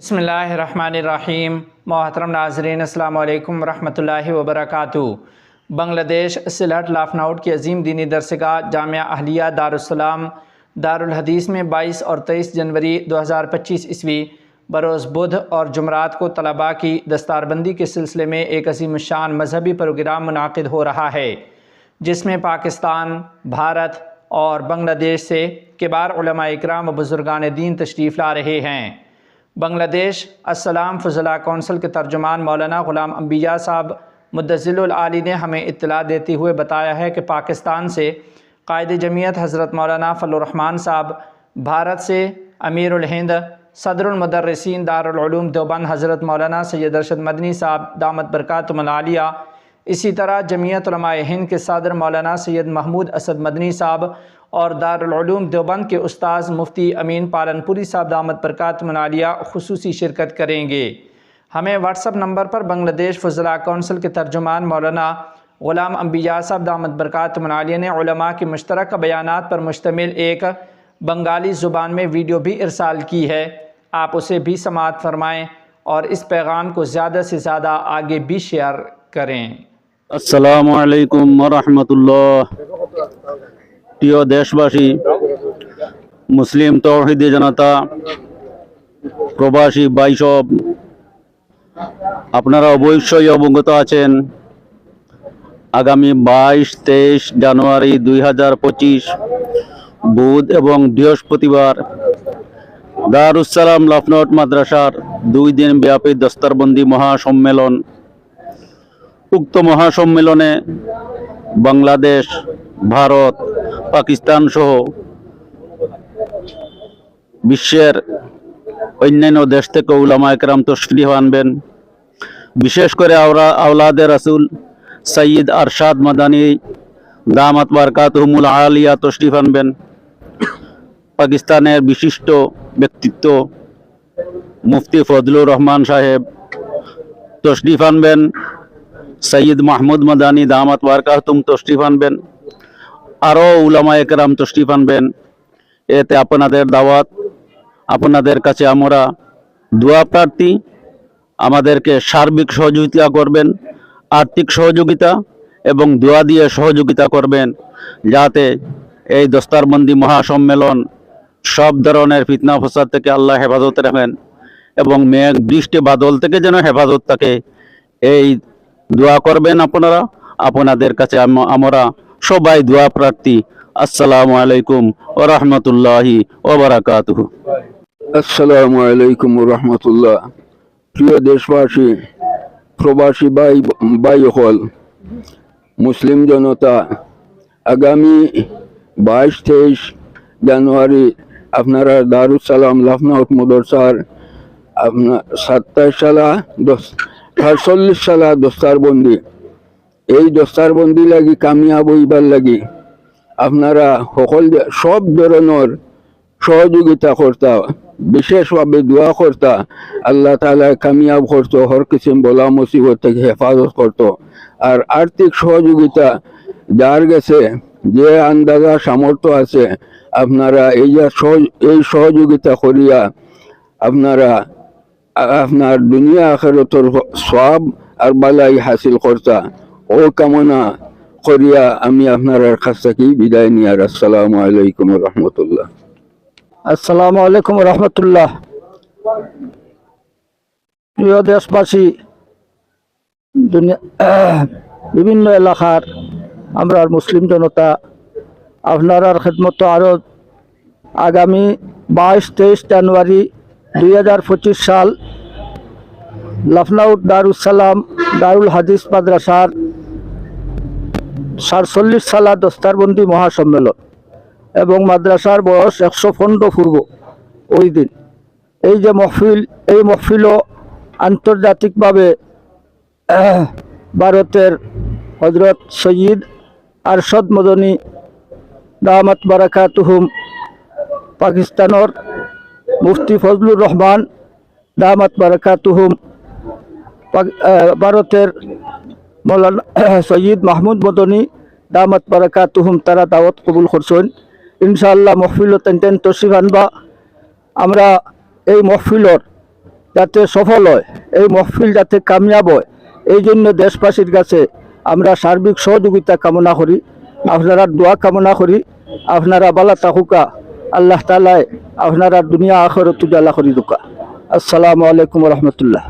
بسم اللہ الرحمن الرحیم، محترم ناظرین، السلام علیکم ورحمۃ اللہ وبرکاتہ۔ بنگلہ دیش سلٹ لافناؤٹ کی عظیم دینی درسگاہ جامعہ اہلیہ دار السلام دارالحدیث میں بائیس اور تیئیس جنوری دو ہزار پچیس عیسوی بروز بدھ اور جمعرات کو طلباء کی دستار بندی کے سلسلے میں ایک عظیم شان مذہبی پروگرام منعقد ہو رہا ہے، جس میں پاکستان، بھارت اور بنگلہ دیش سے کبار علماء اکرام و بزرگان دین تشریف لا رہے ہیں۔ بنگلہ دیش السلام فضلہ کونسل کے ترجمان مولانا غلام انبیاء صاحب مدزل العالی نے ہمیں اطلاع دیتے ہوئے بتایا ہے کہ پاکستان سے قائد جمعیت حضرت مولانا فل الرحمن صاحب، بھارت سے امیر الہند، صدر المدرسین دارالعلوم دیوبند حضرت مولانا سید ارشد مدنی صاحب، دامت برکات ملالیہ اسی طرح جمعیت علماء ہند کے صدر مولانا سید محمود اسد مدنی صاحب اور دارالعلوم دیوبند کے استاذ مفتی امین پالن پوری صاحب دامت برکات منالیہ خصوصی شرکت کریں گے۔ ہمیں واٹس اپ نمبر پر بنگلہ دیش فضلاء کونسل کے ترجمان مولانا غلام انبیاء صاحب دامت برکات منالیہ نے علماء کے مشترکہ بیانات پر مشتمل ایک بنگالی زبان میں ویڈیو بھی ارسال کی ہے۔ آپ اسے بھی سماعت فرمائیں اور اس پیغام کو زیادہ سے زیادہ آگے بھی شیئر کریں۔ আসসালামু আলাইকুম রহমতুল্লাহ প্রিয় দেশবাসী, মুসলিম তৌহিদি জনতা, প্রবাসী বাইসব আপনারা অবশ্যই অবগত আছেন, আগামী বাইশ তেইশ জানুয়ারি দুই হাজার পঁচিশ, বুধ এবং বৃহস্পতিবার দারুসালাম লফনট মাদ্রাসার দুই দিন ব্যাপী দস্তারবন্দি মহাসম্মেলন উক্ত মহাসম্মেলনে বাংলাদেশ, ভারত, পাকিস্তান সহ বিশ্বের অন্যান্য দেশ থেকে উলামা একরাম তশরিফ আনবেন। বিশেষ করে আওরা আওলাদে রাসুল সঈদ আরশাদ মাদানী দামাত বারকাতহমুল আলিয়া তশরিফ আনবেন। পাকিস্তানের বিশিষ্ট ব্যক্তিত্ব মুফতি ফজলুর রহমান সাহেব তশরিফ আনবেন। সৈয়দ মাহমুদ মাদানী দামাত বারকাহতুম তশরিফ আনবেন। আরও উলামা একরাম তশরিফ আনবেন। এতে আপনাদের দাওয়াত, আপনাদের কাছে আমরা দোয়া প্রার্থী, আমাদেরকে সার্বিক সহযোগিতা করবেন, আর্থিক সহযোগিতা এবং দোয়া দিয়ে সহযোগিতা করবেন, যাতে এই দস্তারবন্দি মহাসম্মেলন সব ধরনের ফিতনা ফসাদ থেকে আল্লাহ হেফাজত রাখেন এবং মেঘ, বৃষ্টি, বাদল থেকে যেন হেফাজত থাকে। এই দোয়া করবেন আপনারা। আপনাদের কাছে আম- আমরা সবাই দোয়া প্রার্থী। আসসালামু আলাইকুম ও রহমতুল্লাহি ও বারাকাতুহু। আসসালামু আলাইকুম রহমতুল্লাহ। প্রিয় দেশবাসী, প্রবাসী ভাই ভাই হল মুসলিম জনতা, আগামী বাইশ তেইশ জানুয়ারি আপনারা দারুসালাম লখনৌ মদরসার আপনার সাতাইশ সালা দশ সাতচল্লিশ সালা দস্তারবন্দি এই দস্তারবন্দি লাগি কামিয়াব হইবার লাগি আপনারা সকল সব ধরনের সহযোগিতা করতা, বিশেষভাবে দোয়া করতা, আল্লাহ তালা কামিয়াব করতো, হর কিসিম বলা মুসিবত থেকে হেফাজত করতো। আর আর্থিক সহযোগিতা যার গেছে, যে আন্দাজা সামর্থ্য আছে, আপনারা এই এই সহযোগিতা করিয়া আপনারা আপনার দুনিয়া আখেরতর সব আর বালাই হাসিল করতা। ও কামনা করিয়া আমি আপনার কাছ থেকে বিদায় নিয়ার আসসালামু আলাইকুম রহমতুল্লাহ। আসসালামু আলাইকুম রহমতুল্লাহ। প্রিয় দেশবাসী, দুনিয়া, বিভিন্ন এলাকার আমরা মুসলিম জনতা আপনার খেদমত আরও আগামী বাইশ তেইশ জানুয়ারি দুই হাজার পঁচিশ সাল লখনৌ দারুসালাম দারুল হাদিস মাদ্রাসার সাতচল্লিশ সালা দস্তারবন্দি মহাসম্মেলন এবং মাদ্রাসার বয়স একশো পনেরো পূর্ব ওই দিন। এই যে মহফিল, এই মহফিলও আন্তর্জাতিকভাবে ভারতের হজরত সৈয়দ আরশদ মদনী দামাত বারাকাতুহুম পাকিস্তানের মুফতি ফজলুর রহমান, দামাত বারাকাতুহুম ভারতের মৌলানা সৈয়দ মাহমুদ মদনী, দামাত বারাকাতুহুম, তারা দাওয়াত কবুল করছেন। ইনশাআল্লাহ মহফিল তেন তসিফ আনবা। আমরা এই মহফিলর যাতে সফল হয়, এই মহফিল যাতে কামিয়াব হয়, এই জন্য দেশবাসীর কাছে আমরা সার্বিক সহযোগিতা কামনা করি। আপনারা দোয়া কামনা করি। আপনারা বালা তাহুকা আল্লাহ তালায় আপনারা দুনিয়া আখরত উজালা করি দোকা। আসসালামু আলাইকুম রহমতুল্লাহ।